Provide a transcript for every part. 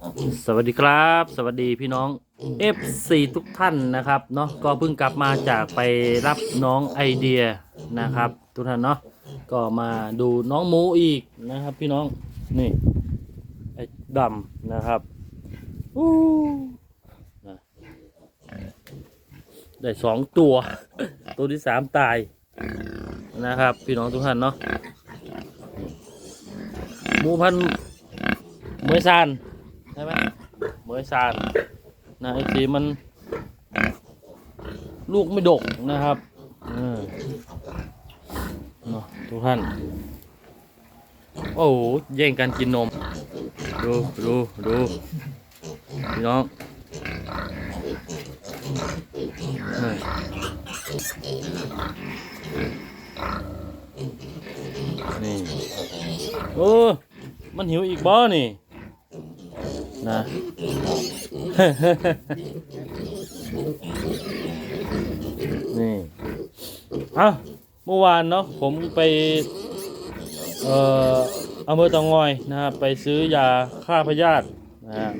สวัสดีครับ สวัสดีพี่น้อง F4 ทุกท่านนะครับเนาะก็เพิ่งกลับมาจากไปรับน้องไอเดียนะครับ ทุกท่านเนาะก็มาดูน้องหมูอีกนะครับ พี่น้องนี่ไอ้ดำนะครับอู้นะได้สองตัว ตัวที่สามตายนะครับ พี่น้องทุกท่านเนาะหมูพันธุ์เมยซาน เหมยซานนะไอ้สีมัน ลูกไม่ดกนะครับเออเนาะทุกท่าน โอ้โหแย่งกันกินนม ดูดูดูพี่น้องนี่ โอ้ มันหิวอีกบ่นี่ นะ นี่เอ้าเมื่อวานเนาะผมไปเอ่ออำเภอเตางอยนะครับไปซื้อยาฆ่าพยาธินะฮะ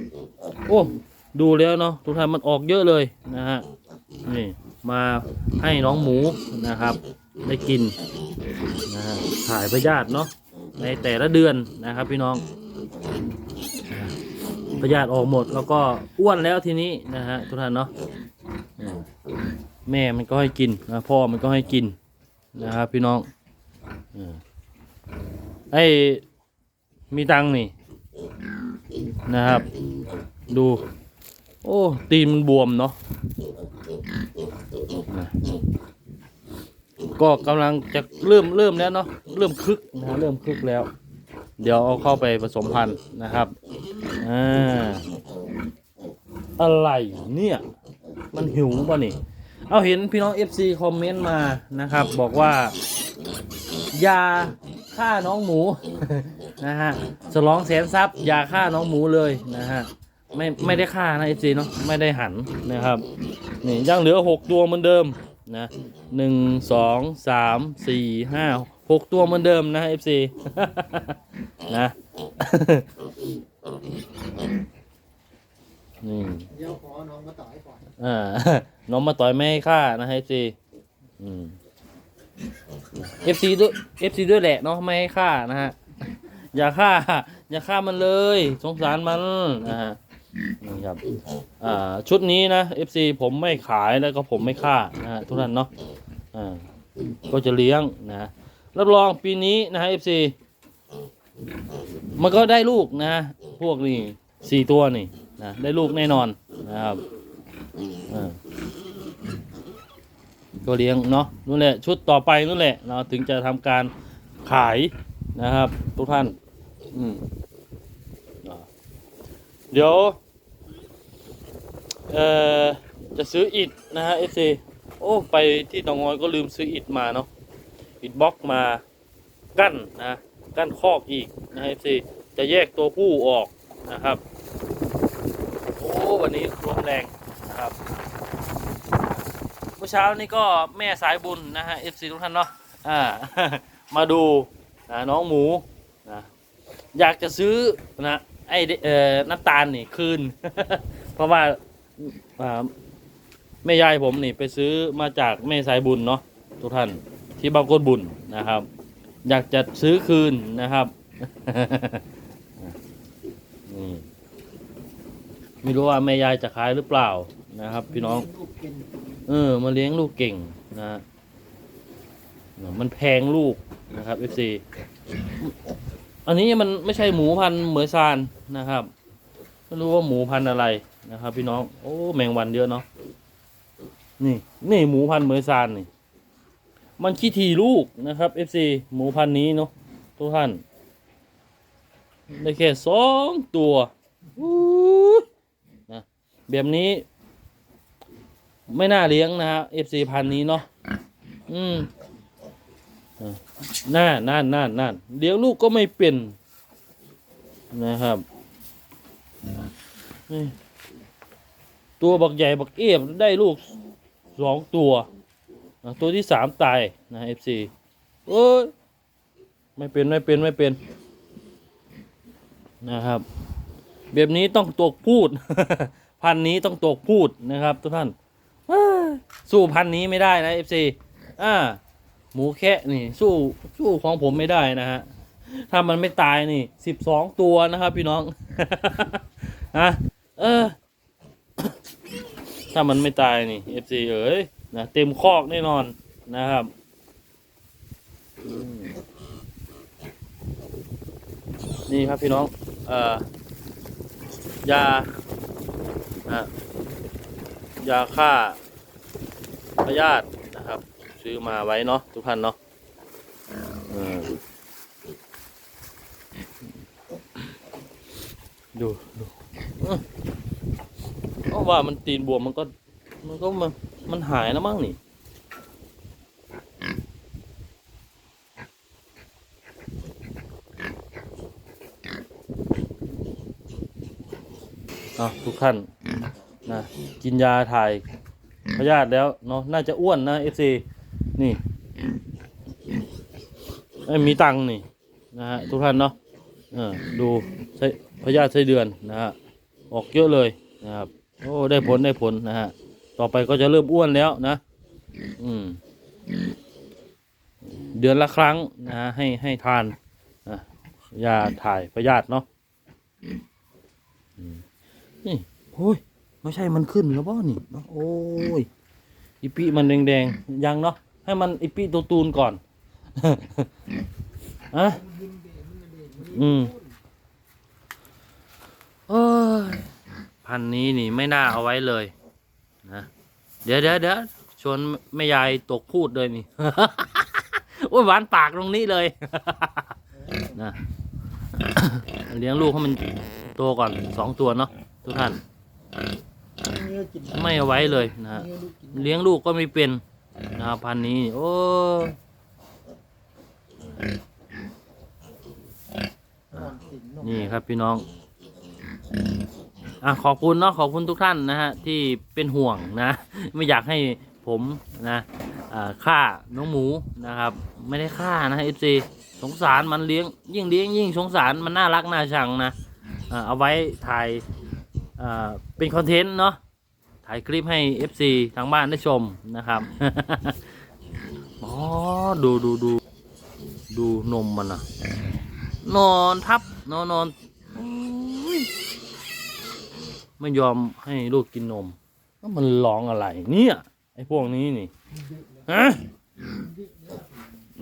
โอ้ดูแล้วเนาะทุกท่านมันออกเยอะเลยนะฮะนี่มาให้น้องหมูนะครับ ได้กินนะฮะถ่ายพยาธิเนาะในแต่ละเดือนนะครับพี่น้อง พยาธิออกหมด แล้วก็อ้วนแล้วทีนี้นะฮะทุกท่านเนาะแม่มันก็ให้กินนะพ่อมันก็ให้กินนะครับพี่น้องอไอ้มีตังนี่นะครับ ดู โอ้ ตีนมันบวมเนาะก็กำลังจะเริ่มเริ่มแล้วเนาะเริ่มคึกนะฮะเริ่มคึกแล้ว เดี๋ยวเอาเข้าไปผสมพันธุ์นะครับ อ่าอะไรเนี่ย มันหิวป่ะนี่ เอาเห็นพี่น้อง FC คอมเมนต์มานะครับ บอกว่า ยาฆ่าน้องหมูนะฮะฉลองแสนทรัพย์ยาฆ่าน้องหมูเลยนะฮะไม่ไม่ได้ฆ่านะ FC เนาะไม่ได้หันนะครับนี่ยังเหลือหกตัวเหมือนเดิมนะหนึ่งสองสามสี่ห้าหกตัวเหมือนเดิมนะ FC นะ นี่เดี๋ยวขอน้องมาต่อยก่อนอ่า น้องมาต่อยไม่ให้ฆ่านะฮะ FC อืม FC ด้วย FC ด้วยแหละเนาะไม่ให้ฆ่านะฮะ อย่าฆ่า อย่าฆ่ามันเลย สงสารมันนะฮะนี่ครับ อ่า ชุดนี้นะ FC ผมไม่ขายแล้วก็ผมไม่ฆ่านะฮะทุกท่านเนาะ อ่า ก็จะเลี้ยงนะรับรองปีนี้นะฮะ FC มันก็ได้ลูกนะ พวกนี้สี่ตัวนี่นะได้ลูกแน่นอนนะครับก็เลี้ยงเนาะนู่นแหละชุดต่อไปนู่นแหละเราถึงจะทำการขายนะครับ ทุกท่าน อืมเดี๋ยวเอ่อจะซื้ออิฐนะฮะเอซีโอ้ไปที่ตองอยก็ลืมซื้ออิฐมาเนาะอิฐบล็อกมากั้นนะกั้นคอกอีกนะเอซี จะแยกตัวผู้ออกนะครับ โอ้วันนี้ลมแรงนะครับเมื่อเช้านี้ก็แม่สายบุญนะฮะ FC ทุกท่านเนาะอ่ามาดูนะน้องหมูนะอยากจะซื้อนะไอเอ่อน้ำตาลนี่คืน เพราะว่าอ่าแม่ยายผมนี่ไปซื้อมาจากแม่สายบุญเนาะทุกท่านที่บางกนบุญนะครับ อยากจะซื้อคืนนะครับ นี่ ไม่รู้ว่าแม่ยายจะขายหรือเปล่านะครับ พี่น้อง เออ มาเลี้ยงลูกเก่งนะมันแพงลูกนะครับ FC อันนี้มันไม่ใช่หมูพันธ์เหมือซานนะครับไม่รู้ว่าหมูพันธ์อะไรนะครับ พี่น้องโอ้แมงวันเยอะเนาะนี่ นี่หมูพันธ์เหมือซานนี่ มันขี้ทีลูกนะครับ FC หมูพันธ์นี้เนาะทุกท่านได้แค่สองตัวอู แบบนี้ ไม่น่าเลี้ยงนะฮะ FC พันนี้เนาะอืมน่าน่าน่าน่านเลี้ยงลูกก็ไม่เป็นนะครับตัวบักใหญ่บักเอฟได้ลูกสองตัวตัวที่สามตายนะ FC เอ้ยไม่เป็นไม่เป็นไม่เป็นนะครับ แบบนี้ต้องตกพูด พันนี้ต้องตกพูดนะครับ ทุกท่านสู้พันนี้ไม่ได้นะเอฟซีอ่า หมูแคะนี่ สู้สู้ของผมไม่ได้นะฮะถ้ามันไม่ตายนี่สิบสองตัวนะครับพี่น้องอะเออ ถ้ามันไม่ตายนี่เอฟซีเอ๋ยนะเต็มคอกแน่นอนนะครับนี่ครับพี่น้อง เอ่อยา นะยาฆ่าพยาธินะครับ ซื้อมาไว้เนาะทุกท่านเนาะดูดูเอ้อเพราะว่ามันตีนบวมมันก็ มันก็มันมันหายแล้วมั้งนี่ อะทุกท่านนะกินยาถ่ายพยาธิแล้วเนาะน่าจะอ้วนนะเอฟซีนี่ไอ้มีตังค์นี่นะฮะทุกท่านเนาะเออดูไส้พยาธิไส้เดือนนะฮะออกเยอะเลยนะครับโอ้ได้ผลได้ผลนะฮะต่อไปก็จะเริ่มอ้วนแล้วนะ อืมเดือนละครั้งนะฮะให้ให้ทานนะยาถ่ายพยาธิเนาะ นี่โอ้ยไม่ใช่มันขึ้นแล้วบ่นี่เนาะโอ้ยอีปีมันแดงๆยังเนาะให้มันอีปีตัวตูนก่อนอะอืมโอ้ยพันนี้นี่ไม่น่าเอาไว้เลยนะเดี๋ยวเดี๋ยวเดี๋ยวชวนแม่ยายตกพูดเลยนี่โอ้ยหวานปากตรงนี้เลยนะเลี้ยงลูกให้มันโตก่อนสองตัวเนาะ ทุกท่าน ไม่เอาไว้เลยนะฮะเลี้ยงลูกก็ไม่เป็นนะครับพันธุ์นี้ โอ้นี่ครับพี่น้องอะขอบคุณเนาะขอบคุณทุกท่านนะฮะที่เป็นห่วงนะ ไม่อยากให้ผมนะอ่าฆ่าน้องหมูนะครับ ไม่ได้ฆ่านะเอฟซีสงสารมันเลี้ยงยิ่งเลี้ยงยิ่งสงสารมันน่ารักน่าชังนะอ่าเอาไว้ถ่ายอ่า เป็นคอนเทนต์เนาะถ่ายคลิปให้ FC ทางบ้านได้ชมนะครับอ๋อดูดูดูดูนมมันนะนอนทับนอนนอนอไม่ยอมให้ลูกกินนมแล้วมันร้องอะไร เนี่ยไอ้พวกนี้นี่ฮะ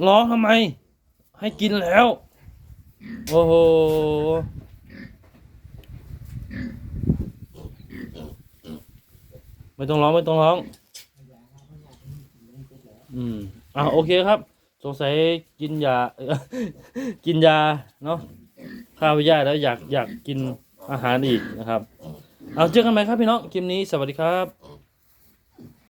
ร้องทำไม ให้กินแล้ว โอ้โห ไม่ต้องร้องไม่ต้องร้อง อืมอะโอเคครับ สงสัยกินยา กินยาเนาะข้าวยาแล้วอยากอยากกินอาหารอีกนะครับ เอาเจอกันไหมครับพี่น้องคลิปนี้สวัสดีครับ